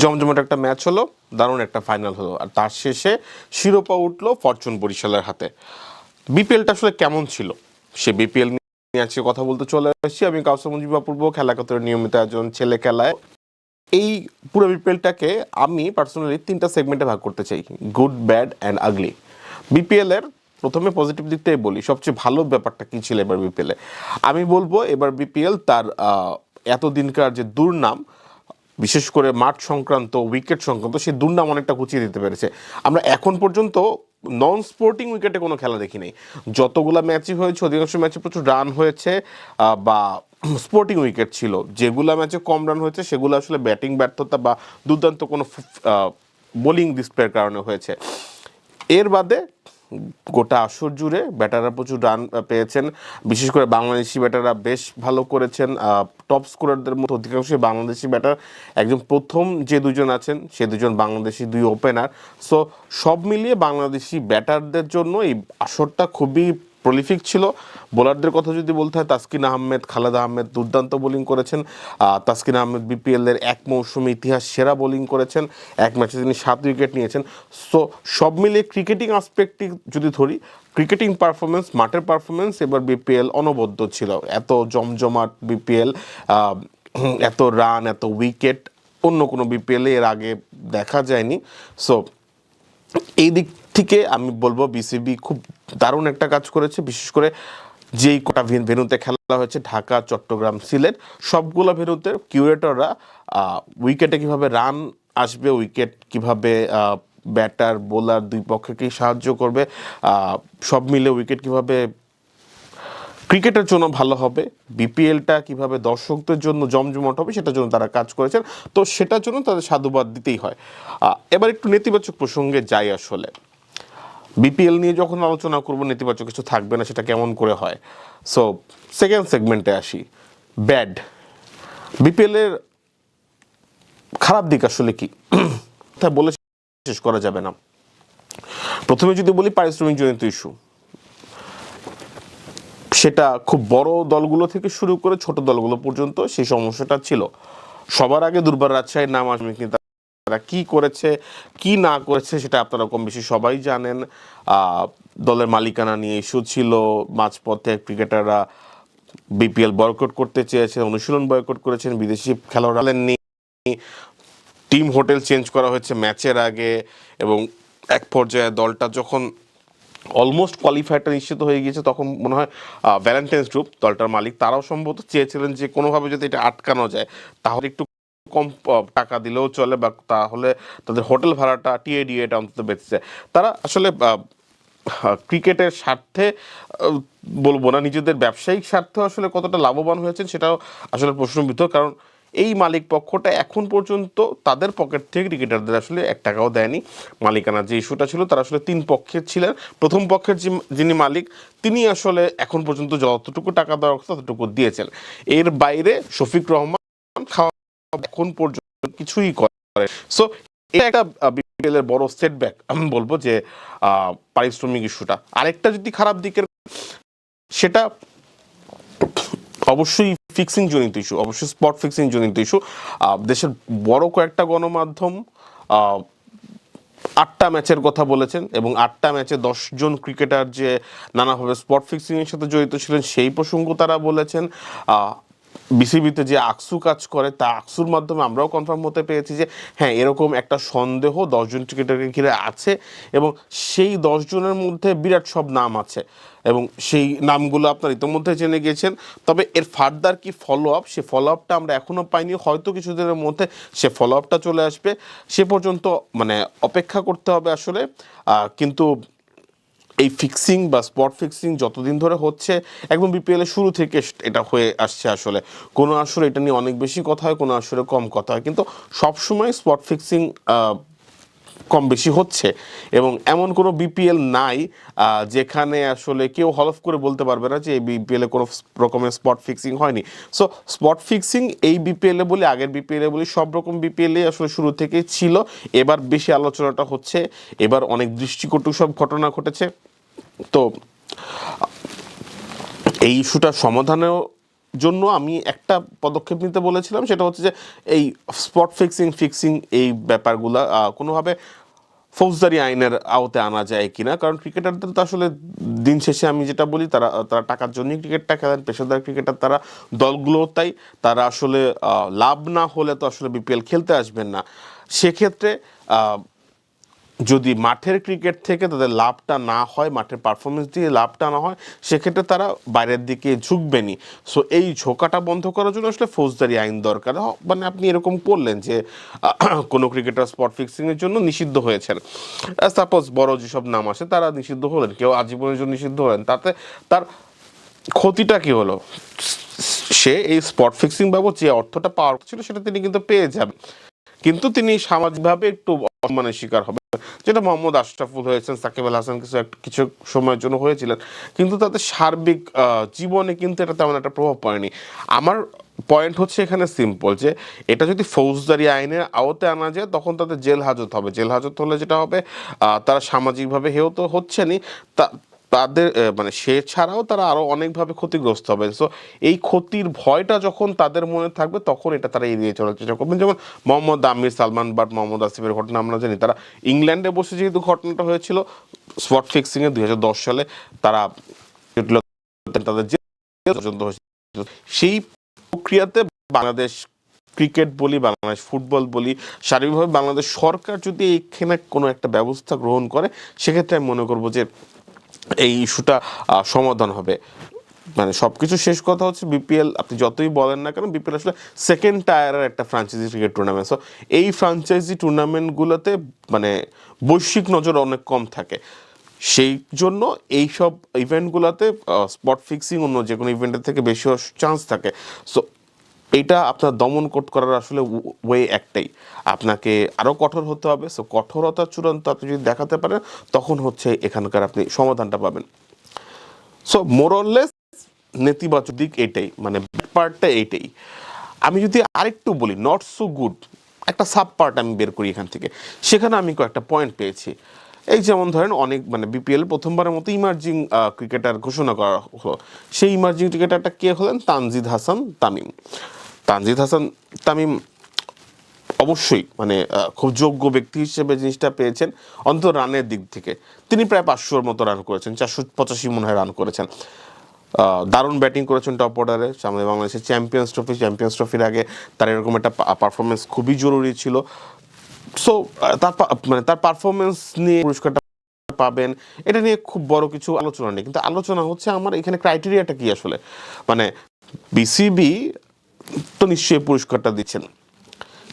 জমজমাট একটা ম্যাচ হলো, দারুণ একটা ফাইনাল হলো। আর তার শেষে শিরোপা উঠল ফরচুন বরিশালের হাতে। বিপিএলটা আসলে কেমন ছিল? সে বিপিএল নিয়ে আজকে কথা বলতে চলে এসেছি। আমি কাউসার মুজিবা পূর্ব কত নিয়মিত একজন ছেলে খেলায়। এই পুরো বিপিএলটাকে আমি পার্সোনালি তিনটা সেগমেন্টে ভাগ করতে চাই good bad and ugly BPL এর প্রথমে পজিটিভ দিকটাই বলি, সবচেয়ে ভালো ব্যাপারটা কী ছিল এবার বিপিএলে আমি বলব এবার বিপিএল তার এতদিনকার যে দুর্নাম বিশেষ করে মাঠ সংক্রান্ত, উইকেট সংক্রান্ত, সেই দুর্নাম অনেকটা গুছিয়ে দিতে পেরেছে। আমরা এখন পর্যন্ত নন স্পোর্টিং উইকেটে কোনো খেলা দেখি নাই। যতগুলো ম্যাচই হয়েছে, অধিকাংশ ম্যাচে প্রচুর রান হয়েছে বা স্পোর্টিং উইকেট ছিল। যেগুলো ম্যাচে কম রান হয়েছে, সেগুলো আসলে ব্যাটিং ব্যর্থতা বা দুর্দান্ত কোনো বোলিং ডিসপ্লের কারণে হয়েছে। এর বাদে গোটা আসর জুড়ে ব্যাটাররা প্রচুর রান পেয়েছেন। বিশেষ করে বাংলাদেশি ব্যাটাররা বেশ ভালো করেছেন। টপ স্কোরারদের মতো অধিকাংশই বাংলাদেশি ব্যাটার একজন প্রথম যে দুজন আছেন, সে দুজন বাংলাদেশি, দুই ওপেনার সো সব মিলিয়ে বাংলাদেশি ব্যাটারদের জন্য এই আসরটা খুবই প্রলিফিক ছিল। বোলারদের কথা যদি বলতে হয়, তাসকিন আহমেদ, খালেদ আহমেদ দুর্দান্ত বোলিং করেছেন। তাসকিন আহমেদ বিপিএল এর এক মৌসুমে ইতিহাস সেরা বোলিং করেছেন। এক ম্যাচে তিনি সাত উইকেট নিয়েছেন। সো, সব মিলিয়ে ক্রিকেটিং আসপেক্টটি যদি ধরি, ক্রিকেটিং পারফরমেন্স মাঠের পারফরমেন্স এবার বিপিএল অনবদ্য ছিল। এত জমজমাট বিপিএল এত রান এত উইকেট অন্য কোনো বিপিএল এর আগে দেখা যায়নি। সো এই দিক থেকে আমি বলব বিসিবি খুব দারুণ একটা কাজ করেছে। বিশেষ করে যেই কটা ভেন- ভেন্যুতে খেলা হয়েছে, ঢাকা, চট্টগ্রাম, সিলেট, সবগুলো ভেনুতে কিউরেটররা উইকেটে কীভাবে রান আসবে উইকেট কীভাবে ব্যাটার বোলার দুই পক্ষকেই সাহায্য করবে সব মিলে উইকেট কীভাবে ক্রিকেটের জন্য ভালো হবে বিপিএলটা কীভাবে দর্শকদের জন্য জমজমাট হবে সেটার জন্য তারা কাজ করেছেন। তো সেটার জন্য তাদের সাধুবাদ দিতেই হয়। এবার একটু নেতিবাচক প্রসঙ্গে যাই আসলে। বিপিএল নিয়ে যখন আলোচনা করব, নেতিবাচক কিছু থাকবে না, সেটা কেমন করে হয়? সো সেকেন্ড সেগমেন্টে আসি। ব্যাড বিপিএল এর খারাপ দিক আসলে কি? তা বলে শেষ করা যাবে না। প্রথমে যদি বলি পারিশ্রমিক জনিত ইস্যু। সেটা খুব বড় দলগুলো থেকে শুরু করে ছোট দলগুলো পর্যন্ত সেই সমস্যাটা ছিল। সবার আগে দুর্বার রাজশাহীর নাম আসবে, কিন্তু তারা কি করেছে, কি না করেছে সেটা আপনারা কম বেশি সবাই জানেন। দলের মালিকানা নিয়ে ইস্যু ছিল, মাঝপথে ক্রিকেটাররা বিপিএল বয়কট করতে চেয়েছে অনুশীলন বয়কট করেছেন, বিদেশি খেলোয়াড়রা নেই টিম হোটেল চেঞ্জ করা হয়েছে ম্যাচের আগে এবং এক পর্যায়ে দলটা যখন অলমোস্ট কোয়ালিফাইটা নিশ্চিত হয়ে গিয়েছে, তখন মনে হয় ভ্যালেন্টাইন্স গ্রুপ দলটার মালিক, তারাও সম্ভবত চেয়েছিলেন যে কোনোভাবে যদি এটা আটকানো যায়, তাহলে একটু কম টাকা দিলেও চলে বা তাহলে তাদের হোটেল ভাড়াটা টিএডি এটা অন্তত বেঁচেছে। তারা আসলে ক্রিকেটের স্বার্থে বলব না, নিজেদের ব্যবসায়িক স্বার্থে আসলে কতটা লাভবান হয়েছেন সেটাও আসলে প্রশ্নবিদ্ধ। কারণ এই মালিক পক্ষটা এখন পর্যন্ত তাদের পকেট থেকে ক্রিকেটারদের আসলে এক টাকাও দেয়নি। মালিকানা যে ইস্যুটা ছিল, তারা আসলে তিন পক্ষের ছিলেন। প্রথম পক্ষের যিনি মালিক, তিনি আসলে এখন পর্যন্ত যতটুকু টাকা দেওয়ার কথা ততটুকু দিয়েছেন। এর বাইরে শফিক রহমান খাওয়া এখন পর্যন্ত কিছুই করে। সো এটা একটা বিপিএল এর বড় সেটব্যাক আমি বলব যে পারিশ্রমিক ইস্যুটা আরেকটা যদি খারাপ দিকের, সেটা অবশ্যই ফিক্সিং জনিত ইস্যু অবশ্যই স্পট ফিক্সিং জনিত ইস্যু দেশের বড় কয়েকটা গণমাধ্যম আটটা ম্যাচের কথা বলেছেন এবং আটটা ম্যাচে দশজন ক্রিকেটার যে নানাভাবে স্পট ফিক্সিংয়ের সাথে জড়িত ছিলেন, সেই প্রসঙ্গ তারা বলেছেন। বিসিবিতে যে আকসু কাজ করে, তা আকসুর মাধ্যমে আমরাও কনফার্ম হতে পেরেছি যে হ্যাঁ এরকম একটা সন্দেহ দশজন ক্রিকেটারকে ঘিরে আছে এবং সেই দশজনের মধ্যে বিরাট সব নাম আছে এবং সেই নামগুলো আপনার ইতিমধ্যে জেনে গিয়েছেন। তবে এর ফার্দার কি ফলো আপ সে ফলো আপটা আমরা এখনও পাইনি। হয়তো কিছুদিনের মধ্যে সে ফলো আপটা চলে আসবে। সে পর্যন্ত মানে অপেক্ষা করতে হবে আসলে। কিন্তু এই ফিক্সিং বা স্পট ফিক্সিং যতদিন ধরে হচ্ছে, একদম বিপিএল এর শুরু থেকে এটা হয়ে আসছে আসলে। কোনো আসরে এটা নিয়ে অনেক বেশি কথা হয়, কোনো আসরে কম কথা হয়। কিন্তু সবসময় স্পট ফিক্সিং কম বেশি হচ্ছে এবং এমন কোনো বিপিএল নাই যেখানে আসলে কেউ হলফ করে বলতে পারবে না যে এই বিপিএল কোনো রকমের স্পট ফিক্সিং হয়নি। সো স্পট ফিক্সিং এই বিপিএল বলি, আগের বিপিএল বলি, সব রকম বিপিএল আসলে শুরু থেকেই ছিল। এবার বেশি আলোচনাটা হচ্ছে, এবার অনেক দৃষ্টিকটু সব ঘটনা ঘটেছে। তো, এই ইস্যুটার সমাধানেও জন্য আমি একটা পদক্ষেপ নিতে বলেছিলাম, সেটা হচ্ছে যে এই স্পট ফিক্সিং ফিক্সিং এই ব্যাপারগুলো কোনোভাবে ফৌজদারি আইনের আওতে আনা যায় কিনা। কারণ ক্রিকেটারদের তো আসলে দিন শেষে আমি যেটা বলি, তারা তারা টাকার জন্যই ক্রিকেটটা খেলেন, পেশাদার ক্রিকেটার তারা দলগুলো তাই, তারা আসলে লাভ না হলে তো আসলে বিপিএল খেলতে আসবেন না। সেক্ষেত্রে যদি মাঠের ক্রিকেট থেকে তাদের লাভটা না হয়, মাঠের পারফরমেন্স দিয়ে লাভটা না হয়, সেক্ষেত্রে তারা বাইরের দিকে ঝুঁকবেনি সো এই ঝোঁকাটা বন্ধ করার জন্য আসলে ফৌজদারি আইন দরকার। মানে আপনি এরকম করলেন যে, কোনো ক্রিকেটার স্পট ফিক্সিংয়ের জন্য নিষিদ্ধ হয়েছেন। সাপোজ বড় যেসব নাম আছে, তারা নিষিদ্ধ হলেন, কেউ আজীবনের জন্য নিষিদ্ধ হলেন, তাতে তার ক্ষতিটা কি হলো? সে এই স্পট ফিক্সিং বাবদ যে অর্থটা পাওয়ার ছিল, সেটা তিনি কিন্তু পেয়ে যাবেন। কিন্তু তিনি সামাজিকভাবে একটু অপমানের শিকার হবে। যেটা মোহাম্মদ আশরাফুল হয়েছেন, সাকিব আল হাসান কিছু একটা কিছু সময়ের জন্য হয়েছিলেন। কিন্তু তাদের সার্বিক জীবনে কিন্তু এটা তেমন একটা প্রভাব পড়েনি। আমার পয়েন্ট হচ্ছে এখানে সিম্পল যে, এটা যদি ফৌজদারি আইনের আওতে আনা যায়, তখন তাদের জেল হাজত হবে। জেল হাজত হলে যেটা হবে তারা সামাজিকভাবে হেও তো হচ্ছেনই। তা তাদের মানে সে ছাড়াও তারা আরও অনেকভাবে ক্ষতিগ্রস্ত হবে সো এই ক্ষতির ভয়টা যখন তাদের মনে থাকবে, তখন এটা তারা এড়িয়ে চলার চেষ্টা করবেন যেমন মোহাম্মদ আমির সালমান বাট মোহাম্মদ আসিফের ঘটনা আমরা জানি, তারা ইংল্যান্ডে বসে যেহেতু ঘটনাটা হয়েছিল, স্পট ফিক্সিং এ দুই সালে তারা তাদের জেল পর্যন্ত হয়েছিল। সেই প্রক্রিয়াতে বাংলাদেশ ক্রিকেট বলি, বাংলাদেশ ফুটবল বলি, শারীরিকভাবে বাংলাদেশ সরকার যদি এইখানে কোনো একটা ব্যবস্থা গ্রহণ করে, সেক্ষেত্রে আমি মনে করব যে এই ইস্যুটা সমাধান হবে। মানে সবকিছু শেষ কথা হচ্ছে বিপিএল, আপনি যতই বলেন না কেন, বিপিএল আসলে সেকেন্ড টায়ারের একটা ফ্রাঞ্চাইজি ক্রিকেট টুর্নামেন্ট সো এই ফ্রাঞ্চাইজি টুর্নামেন্টগুলোতে মানে বৈশ্বিক নজর অনেক কম থাকে। সেই জন্য এইসব ইভেন্টগুলোতে স্পট ফিক্সিং অন্য যে কোনো ইভেন্টের থেকে বেশি চান্স থাকে। সো এইটা আপনার দমন কোট করার আসলে ওয়ে একটাই। আপনাকে আরও কঠোর হতে হবে সো কঠোরতা চূড়ান্ত আপনি যদি দেখাতে পারেন, তখন হচ্ছে এখানকার আপনি সমাধানটা পাবেন। সো মোরলেস নেতিবাচক দিক এটাই মানে পার্টটা এইটাই। আমি যদি আরেকটু বলি নট সো গুড একটা সাব পার্ট আমি বের করি এখান থেকে। সেখানে আমি কয়েকটা পয়েন্ট পেয়েছি। এই যেমন ধরেন অনেক মানে বিপিএল প্রথমবারের মতো ইমার্জিং ক্রিকেটার ঘোষণা করা হলো। সেই ইমার্জিং ক্রিকেটারটা কে হলেন? তানজিদ হাসান তামিম। তানজিদ হাসান তামিম অবশ্যই মানে খুব যোগ্য ব্যক্তি হিসেবে জিনিসটা পেয়েছেন অন্তত রানের দিক থেকে। তিনি প্রায় পাঁচশোর মতো রান করেছেন, চারশো পঁচাশি মনে হয় রান করেছেন। দারুণ ব্যাটিং করেছেন টপ অর্ডারে, সামনে বাংলাদেশের চ্যাম্পিয়ন্স ট্রফি, চ্যাম্পিয়ন্স ট্রফির আগে তার এরকম একটা পারফরমেন্স খুবই জরুরি ছিল। সো তার মানে তার পারফরমেন্স নিয়ে পুরস্কারটা পাবেন, এটা নিয়ে খুব বড় কিছু আলোচনা নেই। কিন্তু আলোচনা হচ্ছে আমার এখানে ক্রাইটেরিয়াটা কি আসলে? মানে বিসিবি তো নিশ্চয়ই পুরস্কারটা দিচ্ছেন।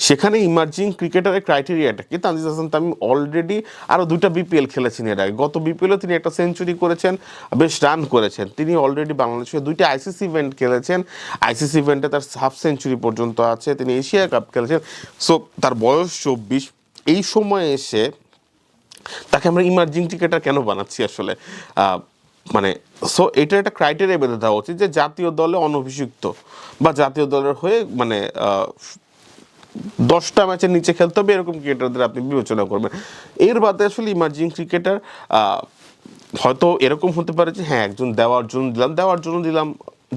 সেখানে ইমার্জিং ক্রিকেটারের ক্রাইটেরিয়াটা কি? তানজিদ হাসান তামিম অলরেডি আরও দুটা বিপিএল খেলেছেন এর আগে। গত বিপিএলও তিনি একটা সেঞ্চুরি করেছেন, বেশ রান করেছেন। তিনি অলরেডি বাংলাদেশে দুইটা আইসিসি ইভেন্ট খেলেছেন। আইসিসি ইভেন্টে তার হাফ সেঞ্চুরি পর্যন্ত আছে। তিনি এশিয়া কাপ খেলেছেন। সো তার বয়স চব্বিশ। এই সময়ে এসে তাকে আমরা ইমার্জিং ক্রিকেটার কেন বানাচ্ছি আসলে? মানে সো এটা একটা ক্রাইটেরিয়া বেঁধে দেওয়া উচিত যে জাতীয় দলে অনভিষিক্ত বা জাতীয় দলের হয়ে মানে দশটা ম্যাচের নিচে খেলতে হবে, এরকম ক্রিকেটারদের আপনি বিবেচনা করবেন। এর বাদে আসলে ইমার্জিং ক্রিকেটার হয়তো এরকম হতে পারে যে হ্যাঁ একজন দেওয়ার জন্য দিলাম, দেওয়ার জন্য দিলাম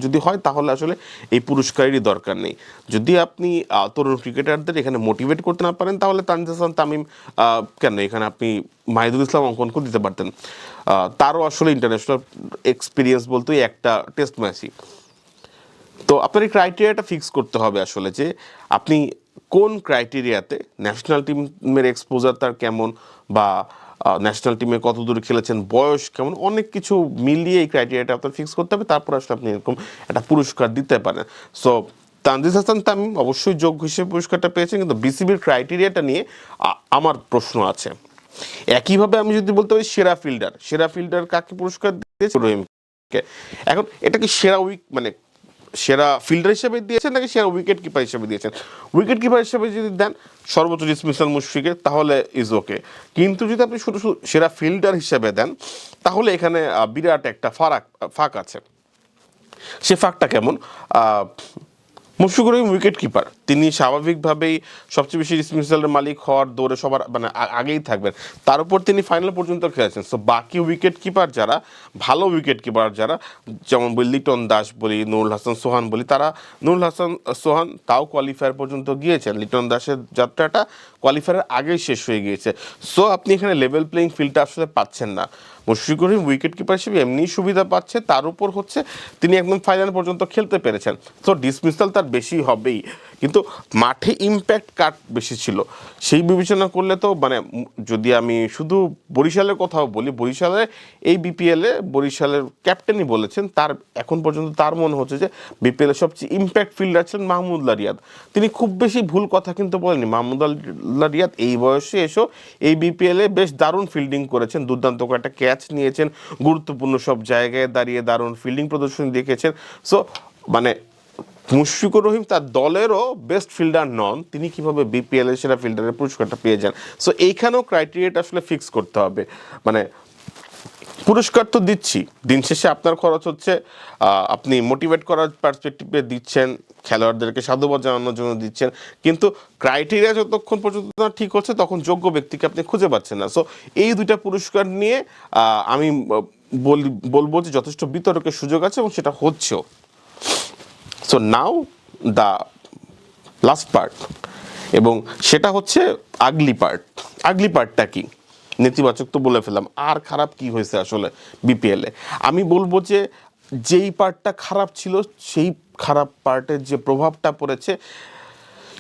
যদি হয়, তাহলে আসলে এই পুরস্কারেরই দরকার নেই। যদি আপনি তরুণ ক্রিকেটারদের এখানে মোটিভেট করতে না পারেন, তাহলে তানজিদ হাসান তামিম কেন এখানে আপনি মাহিদুল ইসলাম অঙ্কনকে দিতে পারতেন। তারও আসলে ইন্টারন্যাশনাল এক্সপিরিয়েন্স বলতে একটা টেস্ট ম্যাচই তো আপনার এই ক্রাইটেরিয়াটা ফিক্স করতে হবে আসলে যে, আপনি কোন ক্রাইটেরিয়াতে ন্যাশনাল টিমের এক্সপোজার তার কেমন বা ন্যাশনাল টিমে কত দূর খেলেছেন, বয়স কেমন, অনেক কিছু মিলিয়ে এই ক্রাইটেরিয়াটা আপনার ফিক্স করতে হবে, তারপর আসলে আপনি এরকম একটা পুরস্কার দিতে পারেন। সো তানজিদ হাসান তামিম অবশ্যই যোগ্য হিসেবে পুরস্কারটা পেয়েছেন, কিন্তু বিসিবির ক্রাইটেরিয়াটা নিয়ে আমার প্রশ্ন আছে। একইভাবে আমি যদি বলতে পারি সেরা ফিল্ডার সেরা ফিল্ডার কাকে পুরস্কার দিয়েছে? রহিমকে এখন, এটা কি সেরা উইক মানে সেরা ফিল্ডার হিসেবে দিয়েছেন নাকি সেরা উইকেট কিপার হিসেবে দিয়েছেন? উইকেট কিপার হিসেবে যদি দেন, সর্বোচ্চ ডিসমিসাল মুশফিকের তাহলে ইজ ওকে কিন্তু যদি আপনি শুধু সেরা ফিল্ডার হিসেবে দেন, তাহলে এখানে বিরাট একটা ফারাক, ফাঁক আছে। সে ফাঁকটা কেমন? মুশফিকুর রহিম উইকেট কিপার তিনি স্বাভাবিকভাবেই সবচেয়ে বেশি ডিসমিসালের মালিক হওয়ার দৌড়ে সবার মানে আগেই থাকবেন। তার উপর তিনি ফাইনাল পর্যন্ত খেলেছেন। সো বাকি উইকেট কিপার যারা, ভালো উইকেট কিপার যারা, যেমন লিটন দাস বলি নুরুল হাসান সোহান বলি, তারা নুরুল হাসান সোহান তাও কোয়ালিফায়ার পর্যন্ত গিয়েছেন। লিটন দাসের যাত্রাটা কোয়ালিফায়ারের আগেই শেষ হয়ে গিয়েছে। সো আপনি এখানে লেভেল প্লেইং ফিল্ডটা আসলে পাচ্ছেন না। মুশফিকুর রহিম উইকেট কিপার হিসেবে এমনি সুবিধা পাচ্ছে। তার উপর হচ্ছে তিনি একদম ফাইনাল পর্যন্ত খেলতে পেরেছেন। তো ডিসমিসাল তার বেশি হবেই। কিন্তু মাঠে ইম্প্যাক্ট কাট বেশি ছিল? সেই বিবেচনা করলে তো মানে যদি আমি শুধু বরিশালের কথাও বলি, বরিশালে এই বিপিএলে বরিশালের ক্যাপ্টেনই বলেছেন, তার এখন পর্যন্ত তার মনে হচ্ছে যে বিপিএলের সবচেয়ে ইম্প্যাক্ট ফিল্ডার ছিলেন মাহমুদুল্লাহ রিয়াদ তিনি খুব বেশি ভুল কথা কিন্তু বলেননি। মাহমুদুল্লাহ রিয়াদ এই বয়সে এসো এই বিপিএলে বেশ দারুণ ফিল্ডিং করেছেন। দুর্দান্ত একটা ক্যাচ নিয়েছেন, গুরুত্বপূর্ণ সব জায়গায় দাঁড়িয়ে দারুণ ফিল্ডিং প্রদর্শন দেখেছেন সো মানে মুশফিকুর রহিম তার দলেরও বেস্ট ফিল্ডার নন, তিনি কীভাবে বিপিএল এর সেরা ফিল্ডারের পুরস্কারটা পেয়ে যান। সো এইখানেও ক্রাইটেরিয়াটা আসলে ফিক্স করতে হবে। মানে পুরস্কার তো দিচ্ছি। দিন শেষে আপনার খরচ হচ্ছে আপনি মোটিভেট করার পার্সপেক্টিভে দিচ্ছেন, খেলোয়াড়দেরকে সাধুবাদ জানানোর জন্য দিচ্ছেন। কিন্তু ক্রাইটেরিয়া যতক্ষণ পর্যন্ত না ঠিক হচ্ছে, তখন যোগ্য ব্যক্তিকে আপনি খুঁজে পাচ্ছেন না। সো এই দুইটা পুরস্কার নিয়ে আমি বল- বলব যে যথেষ্ট বিতর্কের সুযোগ আছে এবং সেটা হচ্ছেও। So now the last part এবং সেটা হচ্ছে আগলি পার্ট আগলি পার্টটা কি? নেতিবাচক তো বলে ফেললাম। আর খারাপ কি হয়েছে আসলে বিপিএলে আমি বলব যে, যেই পার্টটা খারাপ ছিল, সেই খারাপ পার্টের যে প্রভাবটা পড়েছে,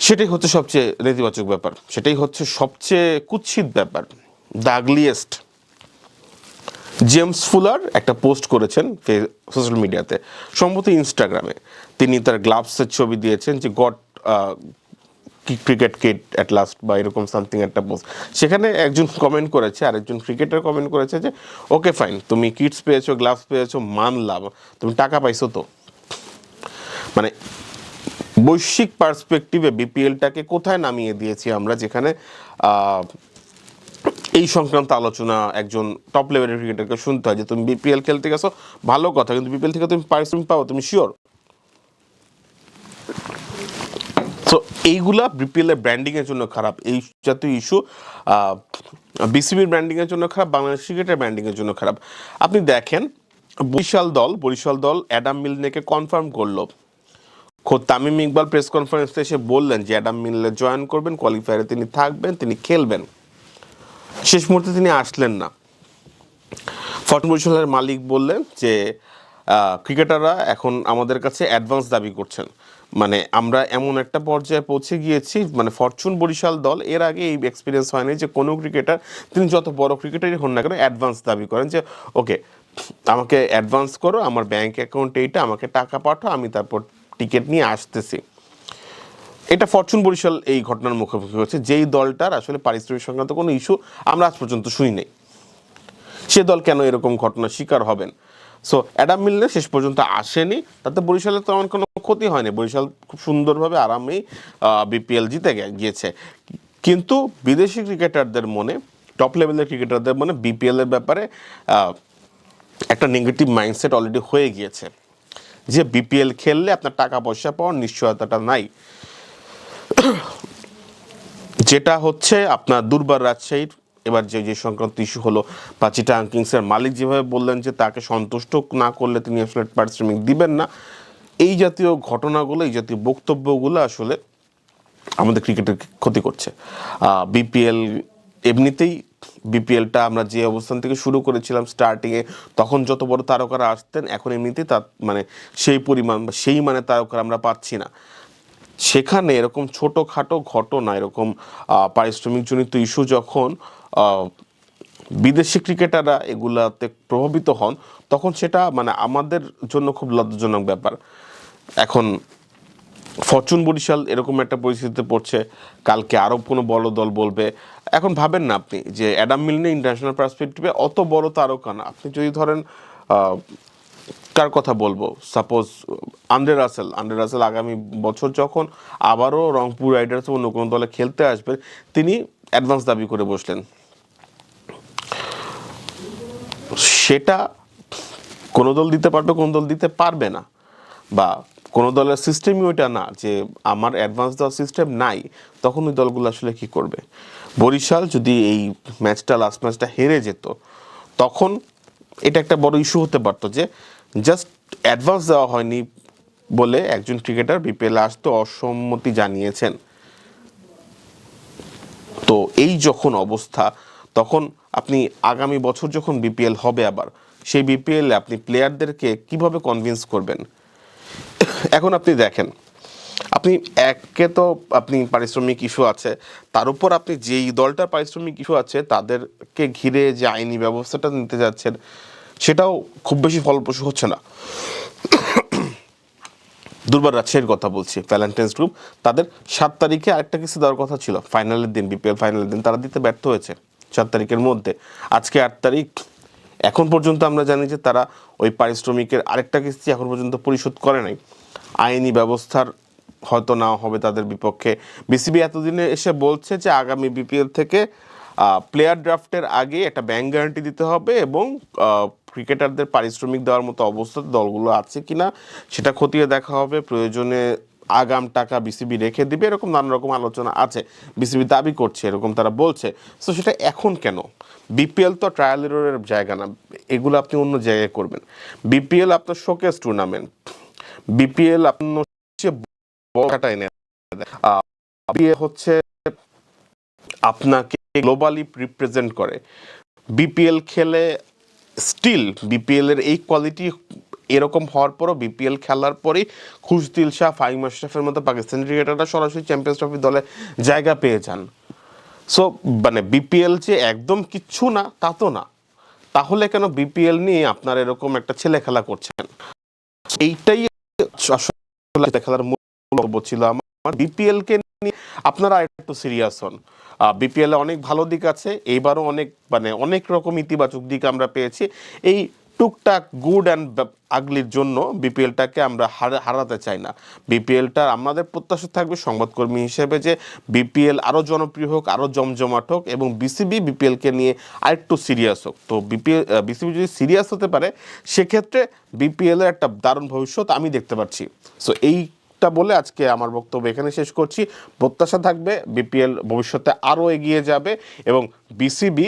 সেটাই হচ্ছে সবচেয়ে নেতিবাচক ব্যাপার। সেটাই হচ্ছে সবচেয়ে কুৎসিত ব্যাপার। দ্য আগলিয়েস্ট জেমস ফুলার একটা পোস্ট করেছেন সোশ্যাল মিডিয়াতে সম্ভবত ইনস্টাগ্রামে তিনি তার গ্লাভসের ছবি দিয়েছেন যে God cricket kit at last বা এরকম সামথিং একটা পোস্ট সেখানে একজন কমেন্ট করেছে আর একজন ক্রিকেটার কমেন্ট করেছে যে ওকে ফাইন তুমি কিটস পেয়েছ গ্লাভস পেয়েছ, মানলাম। তুমি টাকা পাইছো তো? মানে বৈশ্বিক পার্সপেক্টিভে বিপিএলটাকে কোথায় নামিয়ে দিয়েছি আমরা? যেখানে এই সংক্রান্ত আলোচনা একজন টপ লেভেলের ক্রিকেটারকে শুনতে হয় যে, তুমি বিপিএল খেলতে গেছো, ভালো কথা, কিন্তু বিপিএল থেকে তুমি পারিশ্রমিক পাও, তুমি শিওর তো এইগুলা বিপিএল এর ব্র্যান্ডিং এর জন্য খারাপ। এই জাতীয় ইস্যু বিসিবির ব্র্যান্ডিং এর জন্য খারাপ, বাংলাদেশ ক্রিকেটের ব্র্যান্ডিং এর জন্য খারাপ। আপনি দেখেন, বরিশাল দল বরিশাল দল অ্যাডাম মিলনেকে কনফার্ম করল। খোদ তামিম ইকবাল প্রেস কনফারেন্সে এসে বললেন যে অ্যাডাম মিলনে জয়েন করবেন কোয়ালিফায়ারে তিনি থাকবেন, তিনি খেলবেন। শেষ মুহূর্তে তিনি আসলেন না। ফর্টুন বরিশালের মালিক বললেন যে ক্রিকেটাররা এখন আমাদের কাছে অ্যাডভান্স দাবি করছেন। মানে আমরা এমন একটা পর্যায়ে পৌঁছে গিয়েছি মানে ফরচুন বরিশাল দল এর আগে এই এক্সপিরিয়েন্স হয়নি যে কোনো ক্রিকেটার তিনি যত বড় ক্রিকেটারই হন না কেন অ্যাডভান্স দাবি করেন যে, ওকে, আমাকে অ্যাডভান্স করো, আমার ব্যাংক অ্যাকাউন্ট এইটা, আমাকে টাকা পাঠাও, আমি তারপর টিকিট নিয়ে আসতেছি। এটা ফরচুন বরিশাল এই ঘটনার মুখোমুখি হচ্ছে যেই দলটার আসলে পারিশ্রমিক সংক্রান্ত কোনো ইস্যু আমরা আজ পর্যন্ত শুনি নাই সে দল কেন এরকম ঘটনার শিকার হবেন? সো অ্যাডাম মিলনে শেষ পর্যন্ত আসেনি। তাতে বরিশালের তেমন কোনো ক্ষতি হয়নি। বরিশাল খুব সুন্দরভাবে আরামেই বিপিএল জিতে গিয়েছে। কিন্তু বিদেশি ক্রিকেটারদের মনে টপ লেভেলের ক্রিকেটারদের মনে বিপিএল এর ব্যাপারে একটা নেগেটিভ মাইন্ডসেট অলরেডি হয়ে গিয়েছে। যে বিপিএল খেললে আপনার টাকা পয়সা পাওয়ার নিশ্চয়তাটা নাই। যেটা হচ্ছে আপনার দুর্বার রাজশাহীর এবার যে যে সংক্রান্ত ইস্যু হলো বা চিটাং কিংসের মালিক যেভাবে বললেন যে তাকে সন্তুষ্ট না করলে তিনি আসলে পারিশ্রমিক দিবেন না, এই জাতীয় ঘটনাগুলো, এই জাতীয় বক্তব্যগুলো আসলে আমাদের ক্রিকেটের ক্ষতি করছে। বিপিএল এমনিতেই বিপিএলটা আমরা যে অবস্থান থেকে শুরু করেছিলাম স্টার্টিংয়ে তখন যত বড় তারকারা আসতেন, এখন এমনিতেই তার মানে সেই পরিমাণ বা সেই মানে তারকারা আমরা পাচ্ছি না। সেখানে এরকম ছোটোখাটো ঘটনা, এরকম পারিশ্রমিকজনিত ইস্যু যখন বিদেশি ক্রিকেটাররা এগুলাতে প্রভাবিত হন, তখন সেটা মানে আমাদের জন্য খুব লজ্জাজনক ব্যাপার। এখন ফরচুন বরিশাল এরকম একটা পরিস্থিতিতে পড়ছে, কালকে আরও কোনো বড় দল বলবে। এখন ভাবেন না আপনি যে অ্যাডাম মিলনে ইন্টারন্যাশনাল পার্সপেক্টিভে অত বড় তারকা না। আপনি যদি ধরেন কার কথা বলব? Suppose Andre Russell. Andre Russell আগামী বছর যখন আবারও রংপুর রাইডার্স অন্য কোনো দলে খেলতে আসবেন, তিনি অ্যাডভান্স দাবি করে বসলেন। সেটা কোনো দল দিতে পারবে, কোন দল দিতে পারবে না। বা কোনো দলের সিস্টেমই ওইটা না, যে আমার অ্যাডভান্স দেওয়ার সিস্টেম নাই, তখন ওই দলগুলো আসলে কি করবে? বরিশাল যদি এই ম্যাচটা লাস্ট ম্যাচটা হেরে যেত, তখন এটা একটা বড় ইস্যু হতে পারতো যে জাস্ট অ্যাডভান্স দেওয়া হয়নি বলে একজন ক্রিকেটার বিপিএল আসতে অসম্মতি জানিয়েছেন। তো এই যখন অবস্থা তখন আপনি আগামী বছর যখন বিপিএল হবে আবার, সেই বিপিএল আপনি প্লেয়ারদেরকে কীভাবে কনভিন্স করবেন? এখন আপনি দেখেন, আপনি একে তো আপনি পারিশ্রমিক ইস্যু আছে, তার উপর আপনি যেই দলটার পারিশ্রমিক ইস্যু আছে, তাদেরকে ঘিরে যে আইনি ব্যবস্থাটা নিতে যাচ্ছেন, সেটাও খুব বেশি ফলপ্রসূ হচ্ছে না। দুর্বার রাজশাহীর কথা বলছি ভ্যালেন্টাইন্স গ্রুপ তাদের সাত তারিখে আরেকটা কিছু দেওয়ার কথা ছিল ফাইনালের দিন বিপিএল ফাইনালের দিন, তারা দিতে ব্যর্থ হয়েছে। চার তারিখের মধ্যে। আজকে আট তারিখ। এখন পর্যন্ত আমরা জানি যে তারা ওই পারিশ্রমিকের আরেকটা কিস্তি এখন পর্যন্ত পরিশোধ করে নাই। আইনি ব্যবস্থার হয়তো না হবে তাদের বিপক্ষে। বিসিবি এতদিনে এসে বলছে যে আগামী বিপিএল থেকে প্লেয়ার ড্রাফটের আগে একটা ব্যাংক গ্যারান্টি দিতে হবে এবং ক্রিকেটারদের পারিশ্রমিক দেওয়ার মতো অবস্থাতে দলগুলো আছে কিনা সেটা খতিয়ে দেখা হবে। প্রয়োজনে আগাম টাকা বিসিবি রেখে দিবে, এরকম নানা রকম আলোচনা আছে। বিসিবি দাবি করছে, এরকম তারা বলছে। তো সেটা এখন কেন? বিপিএল তো ট্রায়াল এর জায়গা না, এগুলো আপনি অন্য জায়গায় করবেন। বিপিএল আপনার শোকেস টুর্নামেন্ট বিপিএল আপনার হচ্ছে আপনাকে গ্লোবালি রিপ্রেজেন্ট করে। বিপিএল খেলে স্টিল বিপিএল এর এই কোয়ালিটি এরকম হওয়ার পরও বিপিএল খেলার পরেই খুশদিল শাহ ফাইম আশরাফের মতো পাকিস্তানি ক্রিকেটাররা সরাসরি চ্যাম্পিয়ন্স ট্রফি দলে জায়গা পেয়ে যান। সো মানে বিপিএল যে একদম কিচ্ছু না, তা তো না। তাহলে কেন বিপিএল নিয়ে আপনার এরকম একটা ছেলে খেলা করছেন? এইটাই খেলার মূল ছিল আমার। বিপিএল কে নিয়ে আপনারা একটু সিরিয়াস হন। বিপিএল অনেক ভালো দিক আছে, এইবারও অনেক মানে অনেক রকম ইতিবাচক দিক আমরা পেয়েছি। এই টুকটাক গুড অ্যান্ড আগলির জন্য বিপিএলটাকে আমরা হারা- হারাতে চাই না। বিপিএলটা আমাদের প্রত্যাশা থাকবে সংবাদকর্মী হিসেবে যে বিপিএল আরও জনপ্রিয় হোক আরও জমজমাট হোক এবং বিসিবি বিপিএলকে নিয়ে আরেকটু সিরিয়াস হোক। তো বিপিএল বিসিবি যদি সিরিয়াস হতে পারে, সেক্ষেত্রে বিপিএলের একটা দারুণ ভবিষ্যৎ আমি দেখতে পাচ্ছি। সো এই বলে আজকে আমার বক্তব্য এখানে শেষ করছি। প্রত্যাশা থাকবে বিপিএল ভবিষ্যতে আরও এগিয়ে যাবে এবং বিসিবি